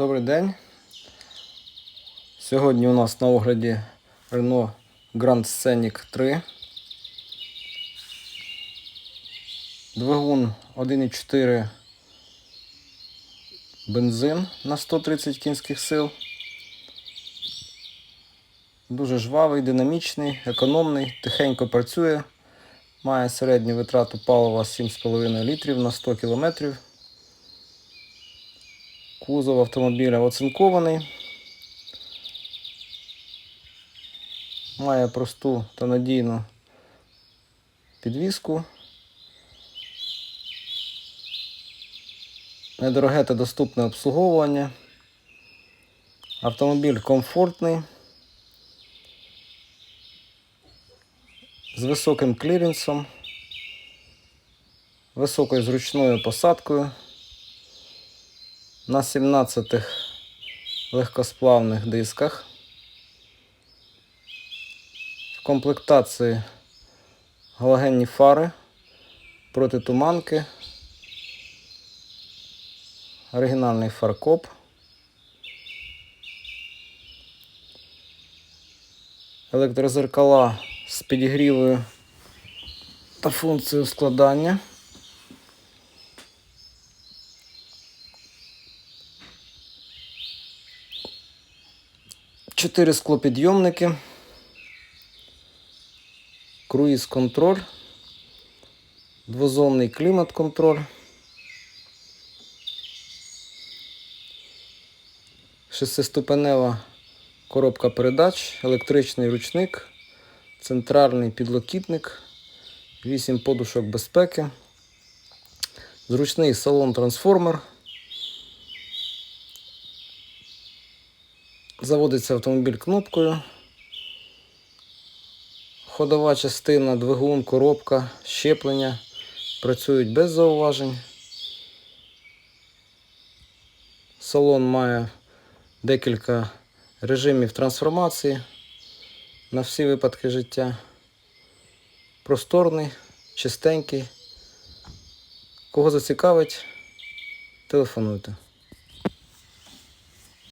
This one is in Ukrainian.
Добрий день. Сьогодні у нас на огляді Renault Grand Scenic 3. Двигун 1,4 бензин на 130 кінських сил. Дуже жвавий, динамічний, економний, тихенько працює. Має середню витрату палива 7,5 літрів на 100 км. Кузов автомобіля оцинкований. Має просту та надійну підвіску. Недороге та доступне обслуговування. Автомобіль комфортний. З високим кліренсом, високою зручною посадкою на 17 легкосплавних дисках. В комплектації галогенні фари, протитуманки, оригінальний фаркоп. Електрозеркала з підігрівою та функцією складання. Чотири склопідйомники, круїз контроль, двозонний клімат контроль, шестиступенева коробка передач, електричний ручник, центральний підлокітник, 8 подушок безпеки, зручний салон-трансформер. Заводиться автомобіль кнопкою. Ходова частина, двигун, коробка, щеплення працюють без зауважень. Салон має декілька режимів трансформації на всі випадки життя. Просторний, чистенький. Кого зацікавить, телефонуйте.